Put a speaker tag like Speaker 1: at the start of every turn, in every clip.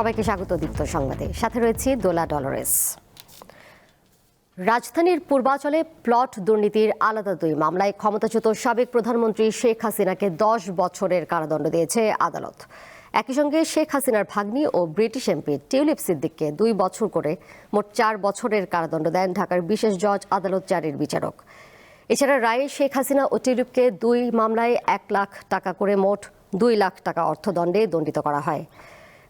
Speaker 1: সবাইকে স্বাগত দীপ্ত সংবাদে। সাথে রয়েছে দোলা ডলরেস। রাজধানীর পূর্বাচলে প্লট দুর্নীতির আলাদা দুই মামলায় ক্ষমতাচ্যুত সাবেক প্রধানমন্ত্রী শেখ হাসিনাকে দশ বছরের কারাদণ্ড দিয়েছে আদালত। একই সঙ্গে শেখ হাসিনার ভাগ্নি ও ব্রিটিশ এমপি টিউলিপ সিদ্দিককে দুই বছর করে মোট চার বছরের কারাদণ্ড দেন ঢাকার বিশেষ জজ আদালত চারের বিচারক। এছাড়া রায়ে শেখ হাসিনা ও টিউলিপকে দুই মামলায় এক লাখ টাকা করে মোট দুই লাখ টাকা অর্থদণ্ডে দণ্ডিত করা হয়।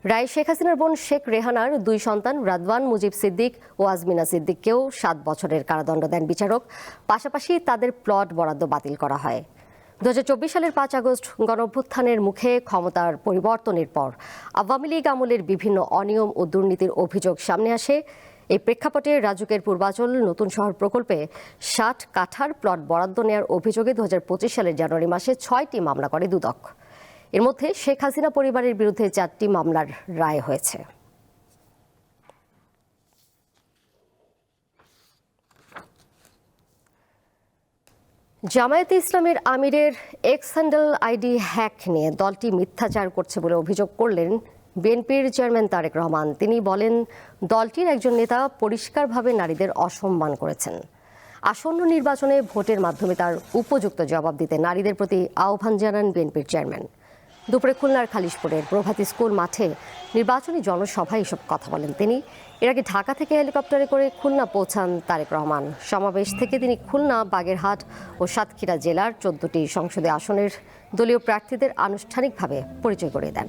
Speaker 1: রায় শেখ হাসিনার বোন শেখ রেহানার দুই সন্তান রাদওয়ান, মুজিব সিদ্দিক ও আজমিনা সিদ্দিককেও সাত বছরের কারাদণ্ড দেন বিচারক। পাশাপাশি তাদের প্লট বরাদ্দ বাতিল করা হয়। দু হাজার চব্বিশ সালের পাঁচ আগস্ট গণঅভ্যুত্থানের মুখে ক্ষমতার পরিবর্তনের পর আওয়ামী লীগ আমলের বিভিন্ন অনিয়ম ও দুর্নীতির অভিযোগ সামনে আসে। এই প্রেক্ষাপটে রাজুকের পূর্বাচল নতুন শহর প্রকল্পে ষাট কাঠার প্লট বরাদ্দ নেওয়ার অভিযোগে দু হাজার পঁচিশ সালের জানুয়ারি মাসে ছয়টি মামলা করে দুদক। এর মধ্যে শেখ হাসিনা পরিবারের বিরুদ্ধে চারটি মামলার রায় হয়েছে। জামায়াতে ইসলামের আমিরের এক্স হ্যান্ডেল আইডি হ্যাক নিয়ে দলটি মিথ্যাচার করছে বলে অভিযোগ করলেন বিএনপির চেয়ারম্যান তারেক রহমান। তিনি বলেন, দলটির একজন নেতা পরিষ্কারভাবে নারীদের অসম্মান করেছেন। আসন্ন নির্বাচনে ভোটের মাধ্যমে তার উপযুক্ত জবাব দিতে নারীদের প্রতি আহ্বান জানান বিএনপির চেয়ারম্যান। দুপুরে খুলনার খালিশপুরের প্রভাতী স্কুল মাঠে নির্বাচনী জনসভায় এসব কথা বলেন তিনি। এর আগে ঢাকা থেকে হেলিকপ্টারে করে খুলনা পৌঁছান তারেক রহমান। সমাবেশ থেকে তিনি খুলনা, বাগেরহাট ও সাতক্ষীরা জেলার চোদ্দটি সংসদে আসনের দলীয় প্রার্থীদের আনুষ্ঠানিকভাবে পরিচয় করে দেন।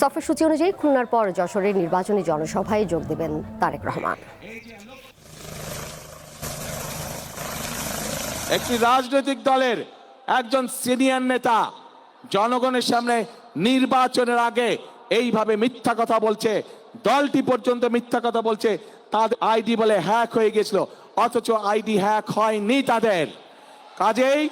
Speaker 1: সফরসূচি অনুযায়ী খুলনার পর যশোরের নির্বাচনী জনসভায় যোগ দেবেন তারেক রহমান।
Speaker 2: একটি রাজনৈতিক দলের একজন সিনিয়র নেতা জনগণের সামনে নির্বাচনের আগে এইভাবে মিথ্যা কথা বলছে, দলটি পর্যন্ত মিথ্যা কথা বলছে, তাদের আইডি বলে হ্যাক হয়ে গেছিল, অথচ আইডি হ্যাক হয়নি তাদের। কাজেই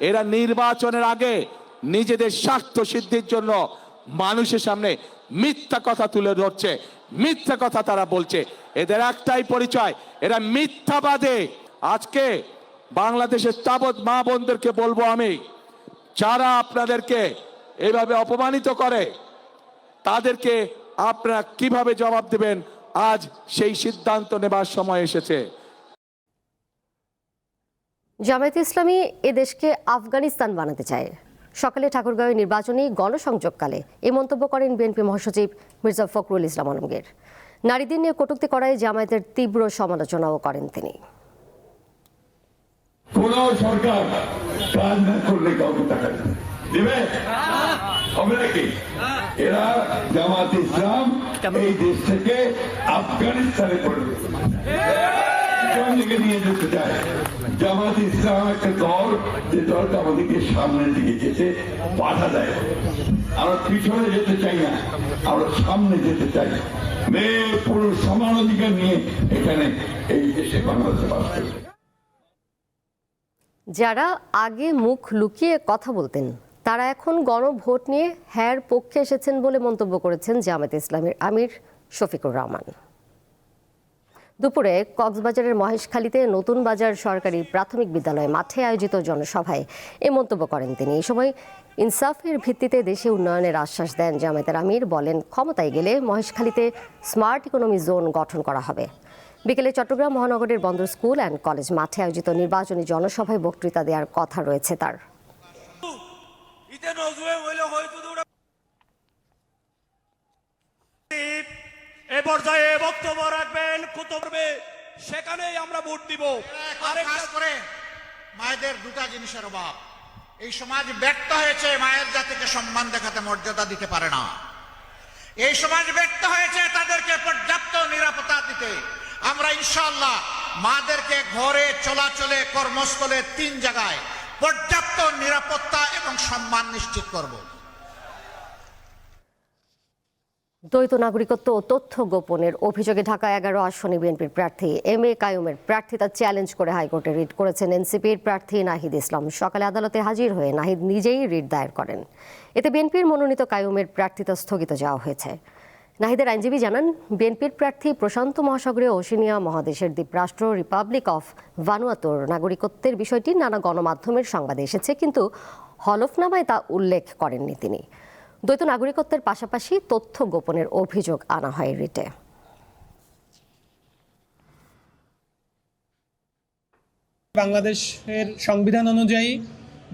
Speaker 2: এরা নির্বাচনের আগে নিজেদের স্বার্থ সিদ্ধির জন্য মানুষের সামনে মিথ্যা কথা তুলে ধরছে, মিথ্যা কথা তারা বলছে। এদের একটাই পরিচয়, এরা মিথ্যাবাদে। আজকে বাংলাদেশের তাবৎ মা বোনদেরকে বলব আমি যারা আপনাদেরকে এভাবে অপমানিত করে তাদেরকে আপনারা কীভাবে জবাব দেবেন? আজ সেই সিদ্ধান্ত নেবার সময় এসেছে।
Speaker 1: জামায়াত ইসলামী এ দেশকে আফগানিস্তান বানাতে চায়। সকালে ঠাকুরগাঁওয়ে নির্বাচনী গণসংযোগকালে এই মন্তব্য করেন বিএনপি মহাসচিব মির্জা ফখরুল ইসলাম আলমগীর। নারীদের নিয়ে কটূক্তি করায় জামায়াতের তীব্র সমালোচনাও করেন তিনি।
Speaker 3: কোন সরকার কাজ না করলে কাউকে টাকা দেবে দেবে? হবে নাকি? এরা জামাত ইসলাম এই দেশ থেকে আফগানিস্তানে পড়বে নিয়ে যেতে চায়। জামাত ইসলাম একটা দল যে দলটা আমাদেরকে সামনের দিকে যেতে বাধা দেয়। আমরা পিছনে যেতে চাই না আমরা সামনে যেতে চাই। মেয়ে পুরুষ সমান অধিকার নিয়ে এখানে এই দেশে বাংলাদেশে বাস করবে।
Speaker 1: যারা আগে মুখ লুকিয়ে কথা বলতেন, তারা এখন গণভোট নিয়ে হ্যার পক্ষে এসেছেন বলে মন্তব্য করেছেন জামায়াত ইসলামের আমির শফিকুর রহমান। দুপুরে কক্সবাজারের মহেশখালীতে নতুন বাজার সরকারি প্রাথমিক বিদ্যালয় মাঠে আয়োজিত জনসভায় এ মন্তব্য করেন তিনি। এই সময় ইনসাফের ভিত্তিতে দেশে উন্নয়নের আশ্বাস দেন জামায়াতের আমির, বলেন, ক্ষমতায় গেলে মহেশখালীতে স্মার্ট ইকোনমি জোন গঠন করা হবে। বিকেলে চট্টগ্রাম মহানগরের বন্দর স্কুল অ্যান্ড কলেজ মাঠে আয়োজিত নির্বাচনী জনসভায় বক্তৃতা দেওয়ার কথা রয়েছে তার।
Speaker 4: এ পর্যায়ে বক্তব্য রাখবেন কুতুববে সেখানেই আমরা ভোট দিব।
Speaker 5: আরেকটা
Speaker 4: আরেকটা
Speaker 5: করে মায়েদের দুটা জিনিসের অভাব। এই সমাজ ব্যর্থ হয়েছে মায়ের জাতিকে সম্মান দেখাতে মর্যাদা দিতে পারে না। এই সমাজ ব্যর্থ হয়েছে তাদেরকে পর্যাপ্ত নিরাপত্তা দিতে। আমরা ইনশাআল্লাহ মাদেরকে ঘরে চলাচলে কর্মস্থলে তিন জায়গায় পর্যাপ্ত নিরাপত্তা এবং সম্মান নিশ্চিত করব।
Speaker 1: দ্বৈত নাগরিকত্ব তথ্য গোপনের অভিযোগে ঢাকা এগারো আসনে বিএনপির প্রার্থী এম এ কায়ুমের প্রার্থিতা চ্যালেঞ্জ করে হাইকোর্টে রিট করেছেন এনসিপির প্রার্থী নাহিদ ইসলাম। সকালে আদালতে হাজির হয়ে নাহিদ নিজেই রিট দায়ের করেন। এতে বিএনপির মনোনীত কায়ুমের প্রার্থিতা স্থগিত যাওয়া হয়েছে। নাহিদের আইনজীবী জানান, বিএনপির প্রার্থী প্রশান্ত মহাসাগরীয় ওশিনিয়া মহাদেশের দ্বীপরাষ্ট্র রিপাবলিক অফ ভানুয়াতোর নাগরিকত্বের বিষয়টি নানা গণমাধ্যমের সংবাদে এসেছে, কিন্তু হলফনামায় তা উল্লেখ করেননি তিনি। দ্বৈত নাগরিকত্বের পাশাপাশি তথ্য গোপনের অভিযোগ আনা হয় রিটে।
Speaker 6: বাংলাদেশের সংবিধান অনুযায়ী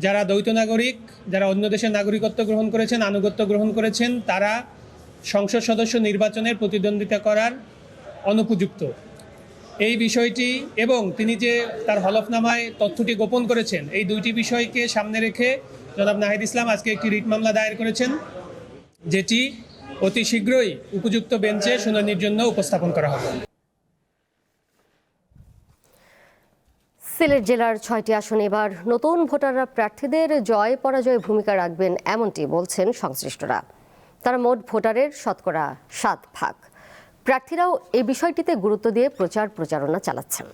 Speaker 6: যারা দ্বৈত নাগরিক, যারা অন্য দেশের নাগরিকত্ব গ্রহণ করেছেন, আনুগত্য গ্রহণ করেছেন, তারা সংসদ সদস্য নির্বাচনের প্রতিদ্বন্দ্বিতা করার অনুপযুক্ত। এই বিষয়টি এবং তিনি যে তার হলফনামায় তথ্যটি গোপন করেছেন, এই দুইটি বিষয়কে সামনে রেখে জনাব নাহিদ ইসলাম আজকে একটি রিট মামলা দায়ের করেছেন, যেটি অতি শীঘ্রই উপযুক্ত বেঞ্চে শুনানির জন্য উপস্থাপন করা হবে।
Speaker 1: সিলেট জেলার ছয়টি আসনে এবার নতুন ভোটাররা প্রার্থীদের জয় পরাজয় ভূমিকা রাখবেন, এমনটি বলছেন সংশ্লিষ্টরা। তারা মোট ভোটারের শতকরা সাত ভাগ। প্রার্থীরাও এই বিষয়টিতে গুরুত্ব দিয়ে প্রচার প্রচারণা চালাচ্ছেন।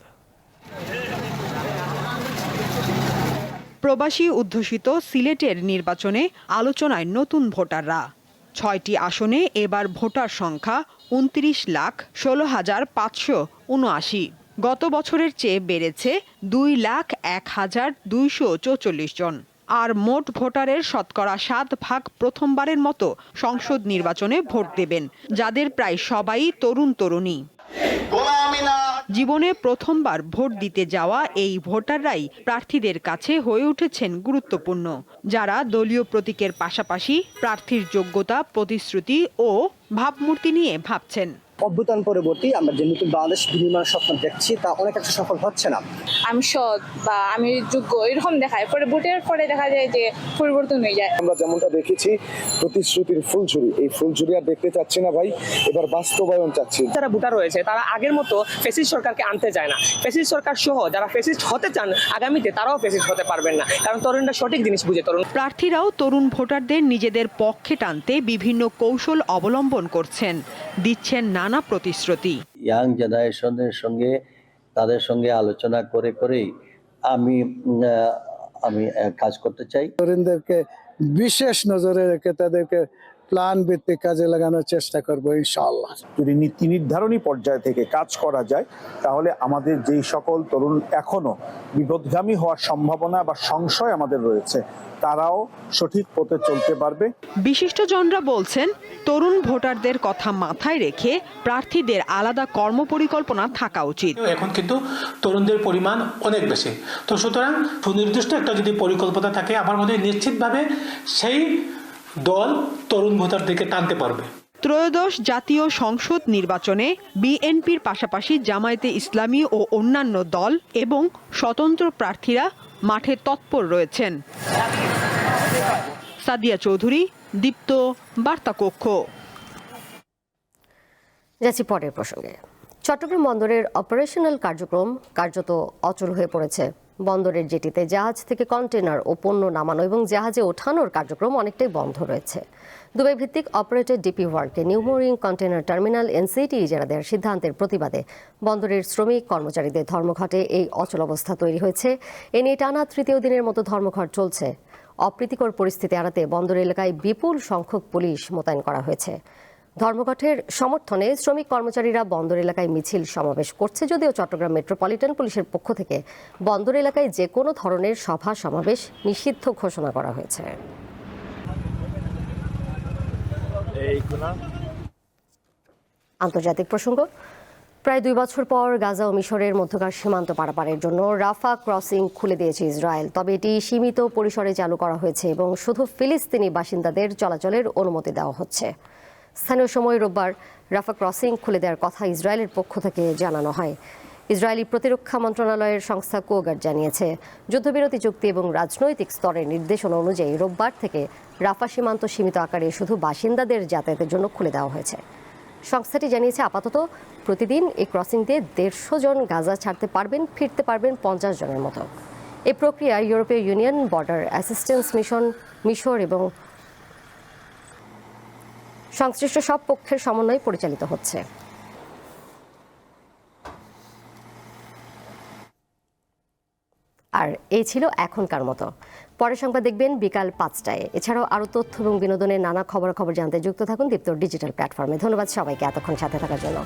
Speaker 7: প্রবাসী অধ্যুষিত সিলেটের নির্বাচনে আলোচনায় নতুন ভোটাররা। ছয়টি আসনে এবার ভোটার সংখ্যা উনত্রিশ লাখ ষোলো হাজার পাঁচশো উনআশি। গত বছরের চেয়ে বেড়েছে দুই লাখ এক হাজার দুইশো চৌচল্লিশ জন। আর মোট ভোটারের শতকরা সাত ভাগ প্রথমবারের মতো সংসদ নির্বাচনে ভোট দেবেন, যাদের প্রায় সবাই তরুণ তরুণী। জীবনে প্রথমবার ভোট দিতে যাওয়া এই ভোটাররাই প্রার্থীদের কাছে হয়ে উঠেছেন গুরুত্বপূর্ণ, যারা দলীয় প্রতীকের পাশাপাশি প্রার্থীর যোগ্যতা, প্রতিশ্রুতি ও ভাবমূর্তি নিয়ে ভাবছেন।
Speaker 8: অভ্যুত্থান পরবর্তী আমরা যে নতুন বাংলাদেশ বিনির্মাণ স্বপ্ন দেখছি তা অনেক একটা সফল হচ্ছে না।
Speaker 9: আমি সৎ বা আমি যোগ্য এরকম দেখায়। পরে ভোটের পরে দেখা যায় যে পরিবর্তন হয়ে যায়।
Speaker 10: আমরা যেমনটা দেখেছি প্রতিশ্রুতির ফুলঝুরি। এই ফুলঝুরি আর দেখতে চাচ্ছি না ভাই এবার বাস্তবায়ন চাচ্ছি।
Speaker 11: যারা ভোটার রয়েছে তারা আগের মতো ফেসিস্ট সরকারকে আনতে চায় না। ফেসিস্ট সরকার সহ যারা ফেসিস্ট হতে চান আগামীতে তারাও ফেসিস্ট হতে পারবেন না। কারণ তরুণরা সঠিক জিনিস বুঝে। তরুণ
Speaker 7: প্রার্থীরাও তরুণ ভোটারদের নিজেদের পক্ষে টানতে বিভিন্ন কৌশল অবলম্বন করছেন। দিচ্ছেন নানা প্রতিশ্রুতি।
Speaker 12: ইয়াং জেনারেশনের সঙ্গে তাদের সঙ্গে আলোচনা করে করে আমি আমি কাজ করতে চাই।
Speaker 8: তরুণদেরকে বিশেষ নজরে রেখে তাদেরকে প্ল্যান ভিত্তিক কাজে লাগানোর চেষ্টা করব ইনশাআল্লাহ।
Speaker 10: যদি নীতি নির্ধারণী পর্যায় থেকে কাজ করা যায় তাহলে আমাদের যেই সকল তরুণ এখনও বিপদগামী হওয়ার সম্ভাবনা বা সংশয় আমাদের রয়েছে তারাও সঠিক পথে চলতে পারবে।
Speaker 7: বিশিষ্টজনরা বলছেন তরুণ ভোটারদের কথা মাথায় রেখে প্রার্থীদের আলাদা কর্মপরিকল্পনা থাকা উচিত।
Speaker 6: এখন কিন্তু তরুণদের পরিমাণ অনেক বেশি। তো সুতরাং সুনির্দিষ্ট একটা যদি পরিকল্পনা থাকে আমার মনে হয় নিশ্চিতভাবে সেই দল তরুণ ভোটারদেরকে টানতে পারবে।
Speaker 7: ত্রয়োদশ জাতীয় সংসদ নির্বাচনে বিএনপির পাশাপাশি জামায়াতে ইসলামী ও অন্যান্য দল এবং স্বতন্ত্র প্রার্থীরা মাঠে তৎপর রয়েছেন। সাদিয়া চৌধুরী দীপ্ত বার্তা কক্ষ।
Speaker 1: যাচ্ছি পরের প্রসঙ্গে। চট্টগ্রাম বন্দরের অপারেশনাল কার্যক্রম কার্যত অচল হয়ে পড়েছে। বন্দরের জেটিতে জাহাজ থেকে কন্টেনার ও পণ্য নামানো এবং জাহাজে ওঠানোর কার্যক্রম অনেকটাই বন্ধ রয়েছে। দুবাই ভিত্তিক operator DP ওয়ার্ল্ডকে new mooring container terminal NCT ইজারা দেওয়ার সিদ্ধান্তের প্রতিবাদে বন্দরের শ্রমিক কর্মচারীদের ধর্মঘটে এই অচল অবস্থা তৈরি হয়েছে। এ নিয়ে টানা তৃতীয় দিনের মতো ধর্মঘট চলছে। অপ্রীতিকর পরিস্থিতি এড়াতে বন্দর এলাকায় বিপুল সংখ্যক পুলিশ মোতায়েন করা হয়েছে। ধর্মঘটের সমর্থনে শ্রমিক কর্মচারীরা বন্দর এলাকায় মিছিল সমাবেশ করছে যদিও চট্টগ্রাম মেট্রোপলিটন পুলিশের পক্ষ থেকে বন্দর এলাকায় যে কোনো ধরনের সভা সমাবেশ নিষিদ্ধ ঘোষণা করা হয়েছে। আন্তর্জাতিক প্রসঙ্গ প্রায় দুই বছর পর গাজা ও মিশরের মধ্যকার সীমান্ত পারাপারের জন্য রাফা ক্রসিং খুলে দিয়েছে ইসরায়েল। তবে এটি সীমিত পরিসরে চালু করা হয়েছে এবং শুধু ফিলিস্তিনি বাসিন্দাদের চলাচলের অনুমতি দেওয়া হচ্ছে। স্থানীয় সময় রোববার রাফা ক্রসিং খুলে দেওয়ার কথা ইসরায়েলের পক্ষ থেকে জানানো হয়। ইসরায়েলি প্রতিরক্ষা মন্ত্রণালয়ের সংস্থা কোগার জানিয়েছে, যুদ্ধবিরতি চুক্তি এবং রাজনৈতিক স্তরের নির্দেশনা অনুযায়ী রোববার থেকে রাফা সীমান্ত সীমিত আকারে শুধু বাসিন্দাদের যাতায়াতের জন্য খুলে দেওয়া হয়েছে। সংস্থাটি জানিয়েছে, আপাতত প্রতিদিন এই ক্রসিং দিয়ে দেড়শো জন গাজা ছাড়তে পারবেন, ফিরতে পারবেন পঞ্চাশ জনের মতো। এই প্রক্রিয়া ইউরোপীয় ইউনিয়ন বর্ডার অ্যাসিস্ট্যান্স মিশন, মিশর এবং সংশ্লিষ্ট সব পক্ষের সমন্বয়ে পরিচালিত হচ্ছে। আর এই ছিল এখনকার মতো। পরের সংবাদ দেখবেন বিকাল পাঁচটায়। এছাড়াও আরও তথ্য এবং বিনোদনের নানা খবর খবর জানতে যুক্ত থাকুন দীপ্ত ডিজিটাল প্ল্যাটফর্মে। ধন্যবাদ সবাইকে এতক্ষণ সাথে থাকার জন্য।